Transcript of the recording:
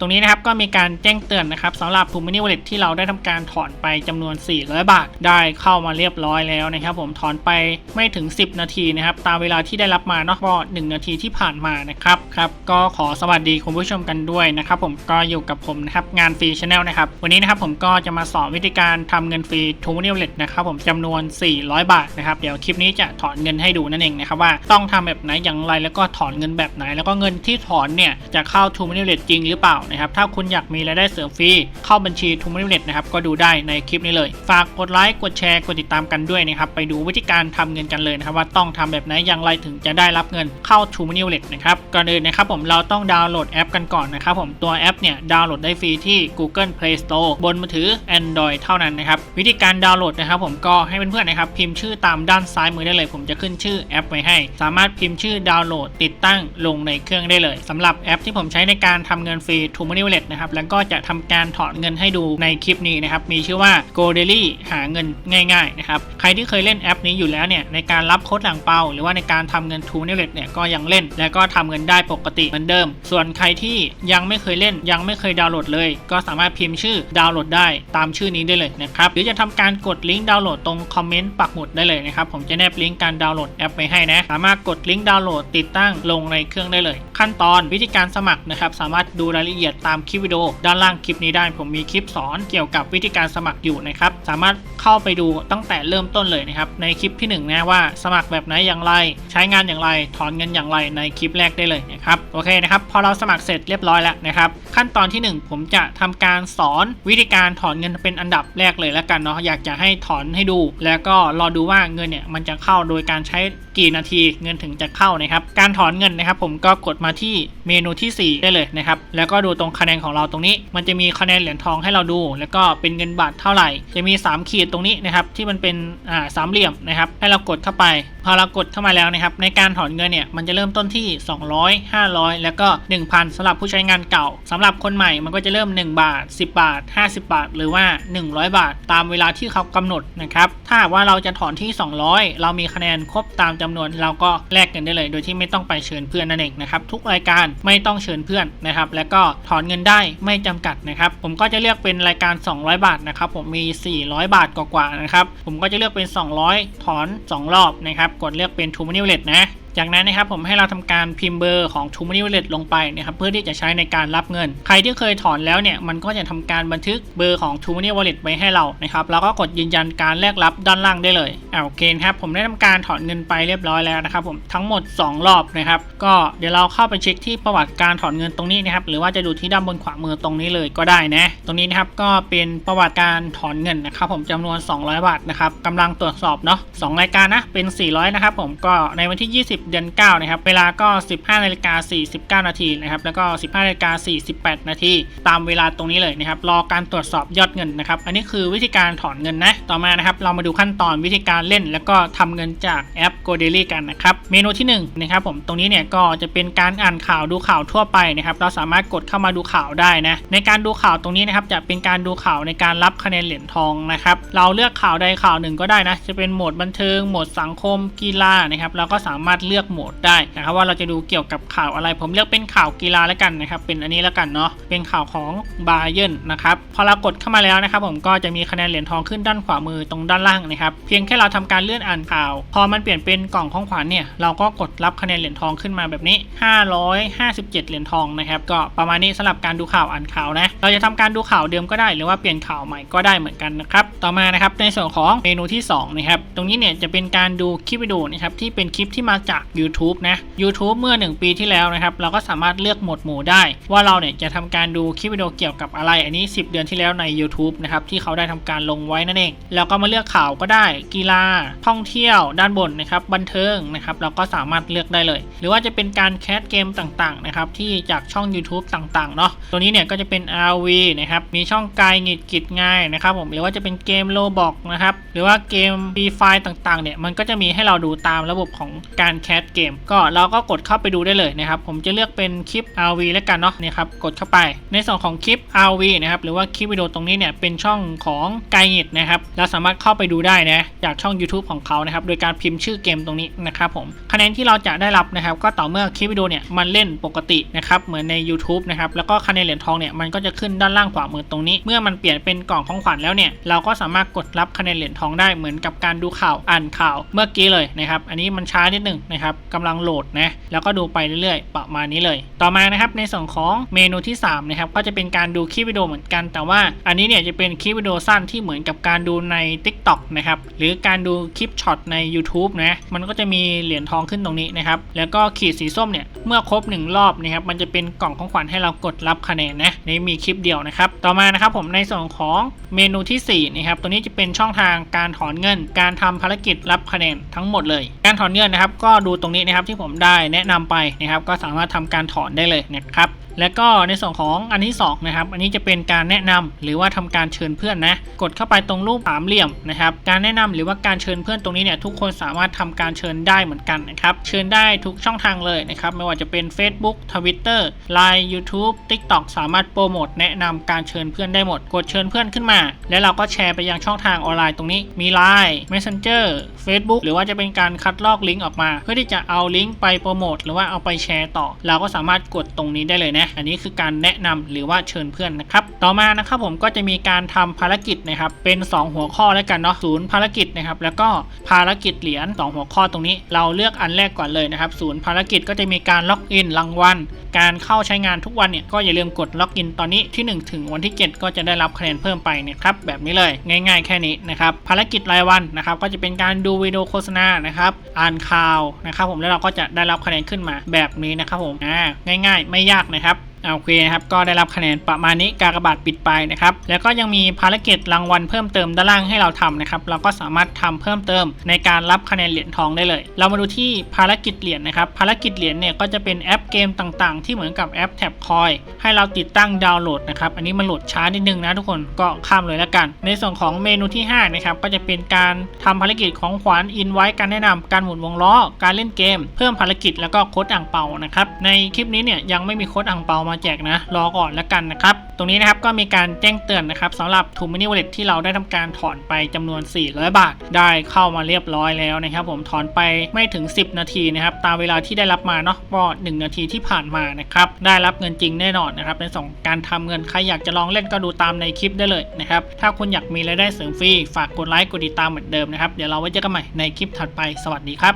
ตรงนี้นะครับก็มีการแจ้งเตือนนะครับสำหรับ p u m i n i Wallet ที่เราได้ทำการถอนไปจำนวน 400 บาท ได้เข้ามาเรียบร้อยแล้วนะครับผมถอนไปไม่ถึง 10 นาทีนะครับตามเวลาที่ได้รับมาเนาะก็1นาทีที่ผ่านมานะครับครับก็ขอสวัสดีคุณผู้ชมกันด้วยนะครับผมก็อยู่กับผมนะครับงานฟรีช anel นะครับวันนี้นะครับผมก็จะมาสอนวิธีการทำเงินฟรี p u m i n i Wallet นะครับผมจำนวน 400 บาทนะครับเดี๋ยวคลิปนี้จะถอนเงินให้ดูนั่นเองนะครับว่าต้องทำแบบไหนอย่างไรแล้วก็ถอนเงินแบบไหน แล้วก็เงินที่ถอนเนี่ยจะเข้า t u m i n i Wallet จริงหรือเปล่านะครับ ถ้าคุณอยากมีรายได้เสริมฟรี เข้าบัญชี t u m i n i Wallet นะครับ ก็ดูได้ในคลิปนี้เลย ฝากกดไลค์ กดแชร์ กดติดตามกันด้วยนะครับ ไปดูวิธีการทำเงินกันเลยนะครับ ว่าต้องทำแบบไหนอย่างไรถึงจะได้รับเงินเข้า t u m i n i Wallet นะครับ ก่อนอื่นนะครับผมเราต้องดาวน์โหลดแอปกันก่อนนะครับผมตัวแอปเนี่ยดาวน์โหลดได้ฟรีที่ Google Play Store บนมือถือ Android เท่านั้นนะครับวิธีการดาวน์โหลดนะครับผมก็ให้เพื่อนๆนะครับพิมพ์ชื่อตามด้านซ้ายมือได้เลย ผมจะขึ้นชื่อแอปไว้ให้ สามารถพิมพ์ชื่อดาวน์โหลดติดตั้งลงในเครื่องได้เลยสำหรับแอปที่ผมใช้ในการทำเงินฟรี t u m o n e y Wallet นะครับแล้วก็จะทำการถอนเงินให้ดูในคลิปนี้นะครับมีชื่อว่า Go Daily หาเงินง่ายๆนะครับใครที่เคยเล่นแอปนี้อยู่แล้วเนี่ยในการรับโค้ดหลังเปาหรือว่าในการทำเงิน t u m o n e y Wallet เนี่ยก็ยังเล่น และก็ทำเงินได้ปกติเหมือนเดิม ส่วนใครที่ยังไม่เคยเล่นยังไม่เคยดาวน์โหลดเลย ก็สามารถพิมพ์ชื่อดาวน์โหลดได้ตามชื่อนี้ได้เลยนะครับหรือจะทำการกดลิงก์ดาวน์โหลดตรงคอมเมนต์ปักหมุดได้เลยนะครับผมจะแนบลิงก์การดาวน์โหลดแอปไปให้นะ สามารถกดลิงก์ดาวน์โหลดติดตั้งลงในเครื่องได้เลย ขั้นตอนวิธีการสมัครนะครับสามารถดูรายละเอียดตามคลิปวิดีโอ ด้านล่างคลิปนี้ได้ ผมมีคลิปสอนเกี่ยวกับวิธีการสมัครอยู่นะครับ สามารถเข้าไปดูตั้งแต่เริ่มต้นเลยนะครับ ในคลิปที่หนึ่งนะว่าสมัครแบบไหนอย่างไร ใช้งานอย่างไร ถอนเงินอย่างไรในคลิปแรกได้เลยนะ ครับโอเคนะครับพอเราสมัครเสร็จเรียบร้อยแล้วนะครับขั้นตอนที่หนึ่งผมจะทำการสอนวิธีการถอนเงินเป็นอันดับแรกเลยแล้วกันเนาะอยากจะให้ถอนให้ดู แล้วก็รอดูว่าเงินเนี่ยมันจะเข้าโดยการใช้กี่นาทีเงินถึงจะเข้านะครับการถอนเงินนะครับ ผมก็กดมาที่เมนูที่ 4 ได้เลยนะครับแล้วก็ดูตรงคะแนนของเราตรงนี้ มันจะมีคะแนนเหรียญทองให้เราดู แล้วก็เป็นเงินบาทเท่าไหร่ จะมี 3 ขีดตรงนี้นะครับที่มันเป็นอ่าสามเหลี่ยมนะครับให้เรากดเข้าไป พอเรากดเข้ามาแล้วนะครับในการถอนเงินเนี่ยมันจะเริ่มต้นที่200 500 แล้วก็ 1,000สำหรับผู้ใช้งานเก่าสำหรับคนใหม่มันก็จะเริ่ม 1 บาท 10 บาท 50 บาท หรือว่า 100 บาท ตามเวลาที่เขากำหนดนะครับ ถ้าหากว่าเราจะถอนที่ 200 เรามีคะแนนครบตามจำนวน เราก็แลกกันได้เลย โดยที่ไม่ต้องไปเชิญเพื่อนนั่นเองนะครับ ทุกรายการไม่ต้องเชิญเพื่อนนะครับ แล้วก็ถอนเงินได้ไม่จำกัดนะครับ ผมก็จะเลือกเป็นรายการ 200 บาทนะครับ ผมมี 400 บาทกว่าๆนะครับ ผมก็จะเลือกเป็น 200 ถอน 2 รอบนะครับ กดเลือกเป็น t o m o n e y Wallet นะ จากนั้นนะครับผมให้เราทำการพิมพ์เบอร์ของ t o m o n e y Wallet ลงไปนะครับเพื่อที่จะใช้ในการรับเงิน ใครที่เคยถอนแล้วเนี่ยมันก็จะทำการบันทึกเบอร์ของ t o m o n e y Wallet ไว้ให้เรานะครับแล้วก็กดยืนยันการแลกรับด้านล่างได้เลยอ่าโอเคครับผมได้ทำการถอนเงินไปเรียบร้อยแล้วนะครับผมทั้งหมด 2 รอบนะครับก็เดี๋ยวเราเข้าไปเช็คที่ประวัติการถอนเงินตรงนี้นะครับหรือว่าจะดูที่ด้านบนขวามือตรงนี้เลยก็ได้นะตรงนี้นะครับก็เป็นประวัติการถอนเงินนะครับผมจำนวน 200 บาทนะครับกำลังตรวจสอบเนาะสองรายการนะเป็น 400นะครับผมก็ในวันที่ 20เดือน 9 นะครับ เวลาก็ 15นาฬิกา49 นาทีนะครับ แล้วก็ 15นาฬิกา48 นาที ตามเวลาตรงนี้เลยนะครับ รอการตรวจสอบยอดเงินนะครับ อันนี้คือวิธีการถอนเงินนะ ต่อมานะครับ เรามาดูขั้นตอนวิธีการเล่น แล้วก็ทำเงินจากแอป g o d a i l y กันนะครับ เมนูที่1นะครับผม ตรงนี้เนี่ยก็จะเป็นการอ่านข่าวดูข่าวทั่วไปนะครับ เราสามารถกดเข้ามาดูข่าวได้นะ ในการดูข่าวตรงนี้นะครับจะเป็นการดูข่าวในการรับคะแนนเหรียญทองนะครับ เราเลือกข่าวใดข่าวหนึ่งก็ได้นะ จะเป็นโหมดบันเทิง โหมดสังคม กีฬานะครับ เราก็สามารถเลือกโหมดได้นะครับว่าเราจะดูเกี่ยวกับข่าวอะไร ผมเลือกเป็นข่าวกีฬาแล้วกันนะครับ เป็นอันนี้แล้วกันเนาะเป็นข่าวของบาเยนนะครับพอเรากดเข้ามาแล้วนะครับ ผมก็จะมีคะแนนเหรียญทองขึ้นด้านขวามือตรงด้านล่างนะครับเพียงแค่เราทำการเลื่อนอ่านข่าว พอมันเปลี่ยนเป็นกล่องของขวัญเนี่ยเราก็กดรับคะแนนเหรียญทองขึ้นมาแบบนี้ 557 เหรียญทองนะครับก็ประมาณนี้สำหรับการดูข่าวอ่านข่าวนะเราจะทำการดูข่าวเดิมก็ได้ หรือว่าเปลี่ยนข่าวใหม่ก็ได้เหมือนกันนะครับต่อมานะครับในส่วนของเมนูที่2นะครับตรงนี้เนี่ยจะเป็นการดูคลิปวิดีโอนะครับที่เป็นคลิปที่มาจาก YouTube นะ YouTube เมื่อ 1 ปีที่แล้วนะครับ เราก็สามารถเลือกหมวดหมู่ได้ ว่าเราเนี่ยจะทำการดูคลิปวิดีโอเกี่ยวกับอะไร อันนี้ 10 เดือนที่แล้วใน YouTube นะครับที่เขาได้ทำการลงไว้นั่นเองแล้วก็มาเลือกข่าวก็ได้ กีฬา ท่องเที่ยว ด้านบนนะครับบันเทิงนะครับเราก็สามารถเลือกได้เลย หรือว่าจะเป็นการแคสเกมต่างๆนะครับที่จากช่อง YouTube ต่างๆเนาะตัวนี้เนี่ยก็จะเป็น RV นะครับมีช่องกายหงิดกิจง่ายนะครับผมหรือว่าจะเป็นเกมโลบอกนะครับหรือว่าเกม b ีไฟต่างๆเนี่ยมันก็จะมีให้เราดูตามระบบของการแคสเกมก็เราก็กดเข้าไปดูได้เลยนะครับ ผมจะเลือกเป็นคลิป RV แล้วกันเนาะนี่ครับกดเข้าไป ในส่วนของคลิป RV นะครับหรือว่าคลิปวิดีโอตรงนี้เนี่ยเป็นช่องของไกงิดนะครับเราสามารถเข้าไปดูได้นะจากช่อง YouTube ของเขานะครับโดยการพิมพ์ชื่อเกมตรงนี้นะครับผมคะแนนที่เราจะได้รับนะครับก็ต่อเมื่อคลิปวิดีโอเนี่ยมันเล่นปกตินะครับเหมือนใน YouTube นะครับแล้วก็คะแนนเหรียญทองเนี่ยมันก็จะขึ้นด้านล่างขวามือตรงนี้ เมื่อมันเปลี่ยนเป็นกล่องของขวัญแล้วเนี่ยเราก็สามารถกดรับคะแนนเหรียญทองได้เหมือนกับการดูข่าวอ่านข่าวเมื่อกี้เลยนะครับอันนี้มันช้านิดหนึงนะครับกำลังโหลดนะแล้วก็ดูไปเรื่อยๆ ประมาณนี้เลย ต่อมานะครับในส่วนของเมนูที่3นะครับก็จะเป็นการดูคลิปวิดีโอเหมือนกัน แต่ว่าอันนี้เนี่ยจะเป็นคลิปวิดีโอสั้นที่เหมือนกับการดูใน TikTok นะครับหรือการดูคลิปช็อตใน YouTube นะมันก็จะมีเหรียญทองขึ้นตรงนี้นะครับแล้วก็ขีดสีส้มเนี่ยเมื่อครบ 1 รอบนะครับมันจะเป็นกล่องของขวัญให้เรากดรับคะแนนนะนี่มีคลิปเดียวนะครับต่อมานะครับผมในส่วนของเมนูที่4นะครับตัวนี้จะเป็นช่องทางการถอนเงิน การทำภารกิจรับคะแนนทั้งหมดเลย การถอนเงินนะครับก็ดูตรงนี้นะครับที่ผมได้แนะนำไปนะครับ ก็สามารถทำการถอนได้เลยนะครับและก็ในส่วนของอันที่2นะครับ อันนี้จะเป็นการแนะนำหรือว่าทำการเชิญเพื่อนนะ กดเข้าไปตรงรูปสามเหลี่ยมนะครับ การแนะนำหรือว่าการเชิญเพื่อนตรงนี้เนี่ยทุกคนสามารถทำการเชิญได้เหมือนกันนะครับ เชิญได้ทุกช่องทางเลยนะครับ ไม่ว่าจะเป็น Facebook Twitter Line YouTube TikTok สามารถโปรโมทแนะนำการเชิญเพื่อนได้หมด กดเชิญเพื่อนขึ้นมา แล้วเราก็แชร์ไปยังช่องทางออนไลน์ตรงนี้ มี Line Messenger Facebook หรือว่าจะเป็นการคัดลอกลิงก์ออกมา เพื่อที่จะเอาลิงก์ไปโปรโมทหรือว่าเอาไปแชร์ต่อ เราก็สามารถกดตรงนี้ได้เลยนะอันนี้คือการแนะนำหรือว่าเชิญเพื่อนนะครับต่อมานะครับผมก็จะมีการทำภารกิจนะครับเป็น 2 หัวข้อแล้วกันเนาะศูนย์ภารกิจนะครับแล้วก็ภารกิจเหรียญ2หัวข้อตรงนี้ เราเลือกอันแรกก่อนเลยนะครับศูนย์ภารกิจก็จะมีการล็อกอินรางวัลการเข้าใช้งานทุกวันเนี่ยก็อย่าลืมกดล็อกอินตอนนี้ที่ 1 ถึงวันที่ 7 ก็จะได้รับคะแนนเพิ่มไปนะครับแบบนี้เลยง่าย ๆ แค่นี้นะครับภารกิจรายวันนะครับก็จะเป็นการดูวิดีโอโฆษณานะครับอ่านข่าวนะครับผมแล้วเราก็จะได้รับคะแนนขึ้นมาแบบนี้นะครับผมอ่าง่าย ๆ ไม่ยากนะครับ โอเคนะครับก็ได้รับคะแนนประมาณนี้กากบาทปิดไปนะครับ แล้วก็ยังมีภารกิจรางวัลเพิ่มเติมด้านล่างให้เราทำนะครับ เราก็สามารถทำเพิ่มเติมในการรับคะแนนเหรียญทองได้เลย เรามาดูที่ภารกิจเหรียญนะครับ ภารกิจเหรียญเนี่ยก็จะเป็นแอปเกมต่างๆ ที่เหมือนกับแอปแท็บคอยให้เราติดตั้งดาวน์โหลดนะครับ อันนี้มันโหลดช้านิดนึงนะทุกคนก็ข้ามเลยแล้วกัน ในส่วนของเมนูที่5นะครับก็จะเป็นการทำภารกิจของขวัญอินไว้การแนะนำการหมุนวงล้อ การเล่นเกม เพิ่มภารกิจแล้วก็โค้ดอ่างเปานะครับในคลิปนี้เนี่ยยังไม่มีโค้ดอ่างเปามาแจกนะ รอก่อนแล้วกันนะครับ ตรงนี้นะครับก็มีการแจ้งเตือนนะครับสำหรับทูมินิวอลเล็ตที่เราได้ทำการถอนไปจำนวน 400 บาท ได้เข้ามาเรียบร้อยแล้วนะครับผมถอนไปไม่ถึง 10 นาทีนะครับตามเวลาที่ได้รับมาเนาะก็1นาทีที่ผ่านมานะครับได้รับเงินจริงแน่นอนนะครับในส่วนการทำเงินใครอยากจะลองเล่นก็ดูตามในคลิปได้เลยนะครับถ้าคุณอยากมีรายได้เสริมฟรีฝากกดไลค์กดติดตามเหมือนเดิมนะครับเดี๋ยวเราไว้เจอกันใหม่ในคลิปถัดไปสวัสดีครับ